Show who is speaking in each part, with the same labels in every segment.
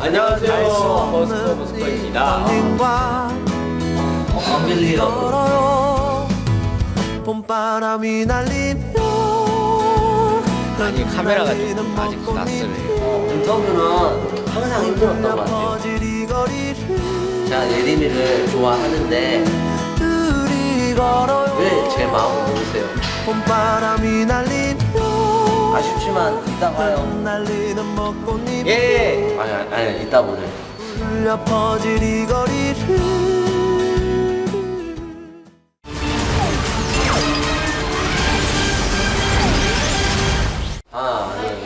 Speaker 1: 안녕하세요. 버스커 버스커입니다.
Speaker 2: 언빌리어
Speaker 3: 걸어요 봄바람이 날리며
Speaker 1: 아니 카메라가 좀 아직도 낯설해요.
Speaker 2: 인터뷰는 항상 힘들었던 것 같아요 제가 예림이를 좋아하는데 왜 제 마음을 모르세요
Speaker 3: 봄바람이 날리며
Speaker 2: 아쉽지만 이따 봐요
Speaker 3: 벚꽃잎
Speaker 1: 예.
Speaker 2: 아니 아니, 아니 이따 보래 하나 둘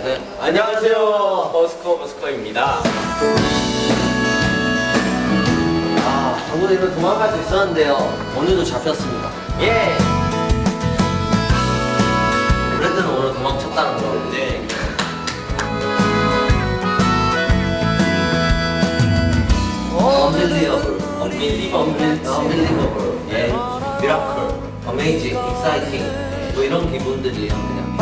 Speaker 2: 셋
Speaker 1: 안녕하세요. 버스커 버스커입니다.
Speaker 2: 아 방금에는 도망갈 수 있었는데요 오늘도 잡혔습니다
Speaker 1: 예.
Speaker 2: 브랜드는 오늘 도망쳤다는 거.
Speaker 1: 네.
Speaker 2: 언빌리어블
Speaker 1: 언빌리버블.
Speaker 2: 언빌리버블. 예.
Speaker 1: 미라클.
Speaker 2: 어메이징 익사이팅. 뭐 이런 기분들이에요 그냥.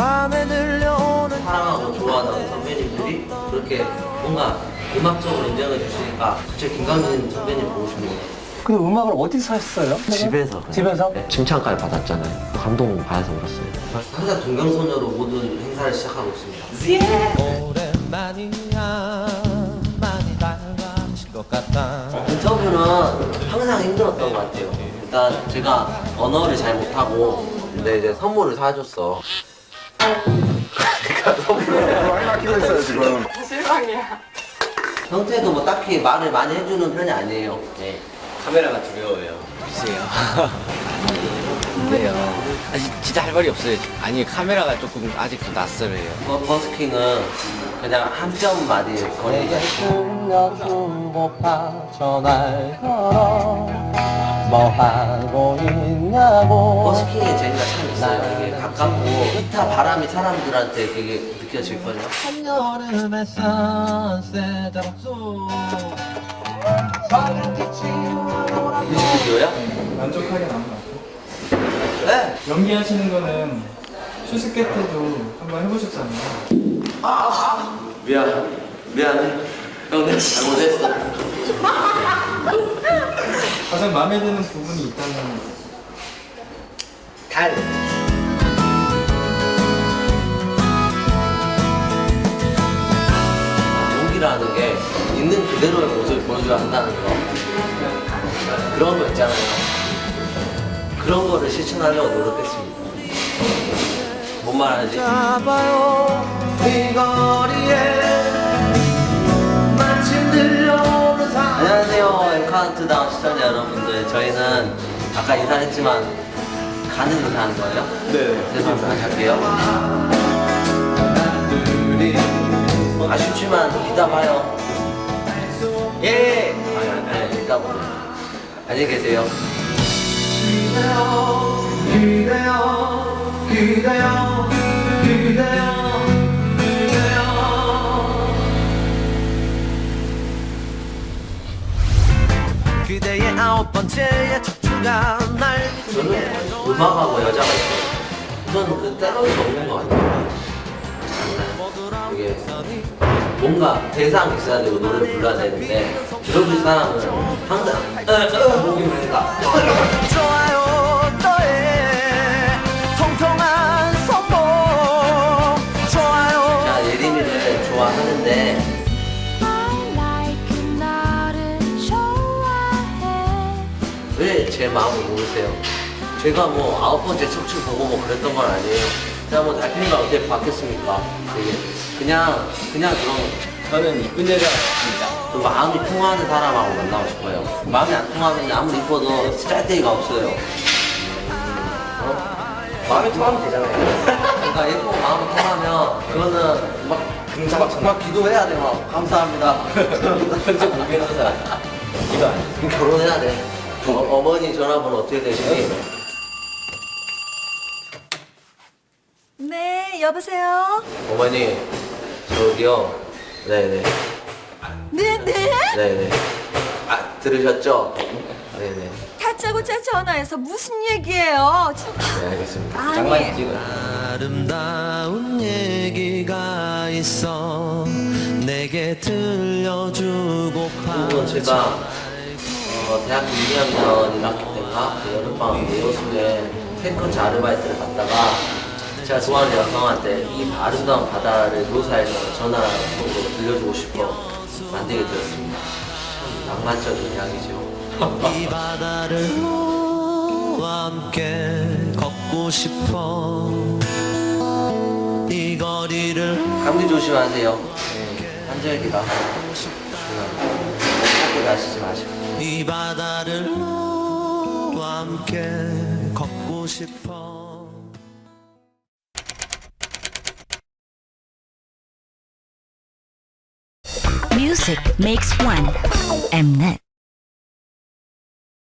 Speaker 2: 사랑하고 좋아하는 선배님들이 그렇게 뭔가 음악적으로 인정해 주시니까 갑자기 김강민 선배님 보고 싶네요
Speaker 4: 그 음악을 어디서 했어요?
Speaker 2: 집에서 그냥.
Speaker 4: 집에서?
Speaker 2: 네, 칭찬까지 받았잖아요 감동 받아서 울었어요 항상 동경소녀로 모든 행사를 시작하고 있습니다
Speaker 3: 오랜만이야 많이 닮아진 것 같다
Speaker 2: 인터뷰는 항상 힘들었던 것 같아요 일단 제가 언어를 잘 못하고 근데 이제 선물을 사줬어 그러니까 선물을
Speaker 5: 많이 막히고 있어요 지금.
Speaker 2: 형태도 뭐 딱히 말을 많이 해주는 편이 아니에요
Speaker 1: 네. 카메라가 두려워요. 글쎄요. 그래요. 아직 진짜 할 말이 없어요. 아니 카메라가 조금 아직도 낯설어요.
Speaker 2: 버, 버스킹은 그냥 한뼘 마디 거리가
Speaker 4: 들려주고파 전화를 걸어 뭐 하고 있냐고
Speaker 2: 버스킹의 재미가 참 있어요 이게 가깝고 기타 바람이 사람들한테 되게 느껴질걸요
Speaker 4: 한여름의 선셋 잡수
Speaker 2: 뮤직비디오야?
Speaker 6: 만족하게 나온 것 같아요.
Speaker 2: 네
Speaker 6: 연기하시는 거는 슈스케 때도 한번 해보셨잖아요.
Speaker 2: 미안 미안해 형 내가 잘못했어
Speaker 6: 가장 마음에 드는 부분이 있다면
Speaker 1: 단.
Speaker 2: 있는 그대로의 모습을 보여줘야 한다는 거. 그런 거 있잖아요. 그런 거를 실천하려고 노력했습니다. 뭔 말하지?
Speaker 3: 잡아요. 이 거리에 마침 들려오는 사
Speaker 2: 안녕하세요. 엠카운트다운 시청자 여러분들. 저희는 아까 인사했지만 가는 인사하는 거예요? 네. 그래서 다시 할게요. 아쉽지만 이따 봐요
Speaker 1: 예.
Speaker 2: 아니 아니 아니 이따 안녕히 계세요.
Speaker 3: 그대여 그대여 그대여 그대여 그대의 아홉 번째의 척추가 날
Speaker 2: 저는 음악하고 여자가 있어요. 우선 그수 없는 거 같아요. 장난. 이게 뭔가 대상이 있어야 되고 노래를 불러야 되는데 들어줄 사람은 항상 목이 물린다
Speaker 3: 좋아요 너의 통통한 손목 좋아요.
Speaker 2: 제가 예림이를 좋아하는데 왜 제 마음을 모르세요? 제가 뭐 아홉 번째 척추 보고 뭐 그랬던 건 아니에요 제가 뭐 달팽이가 어떻게 바뀌었습니까? 되게 그냥 그냥 그런
Speaker 1: 저는 이쁜 여자 같습니다.
Speaker 2: 그 마음이 통하는 사람하고 만나고 싶어요 마음이 안 통하면 아무리 이뻐도 짤데기가 없어요 어?
Speaker 1: 마음이 통하면 되잖아요.
Speaker 2: 그러니까 예쁘고 마음이 통하면 그거는 막 막, 막 기도해야 돼, 막 감사합니다.
Speaker 1: 혼자 보면서 살아. 이거 아니에요.
Speaker 2: 결혼해야 돼. 어, 어머니 전화번호 어떻게 되시니?
Speaker 7: 네, 여보세요?
Speaker 2: 어머니 저기요. 네네.
Speaker 7: 네, 네?
Speaker 2: 네네. 아 들으셨죠? 네네.
Speaker 7: 다짜고짜 전화해서 무슨 얘기예요? 참,
Speaker 2: 네 알겠습니다.
Speaker 7: 아니,
Speaker 1: 장난 찍어.
Speaker 3: 아름다운 얘기가 있어 내게 들려주고파
Speaker 2: 그리고 제가 어, 대학교 2학년 1학기 때인가 그 여름방학 내여수에 탱커츠 아르바이트를 갔다가 제가 좋아하는 여성한테 이 아름다운 바다를 묘사해서 전화 속으로 들려주고 싶어 만들게 되었습니다. 참 낭만적인 이야기죠.
Speaker 3: 이 바다를 너와 함께 걷고 싶어 이 거리를
Speaker 2: 감기 조심하세요. 네, 환절기라 조심합니다. 꼭 다치지 마시고.
Speaker 3: 이 바다를 너와 함께 걷고 싶어
Speaker 5: Music makes one. Mnet.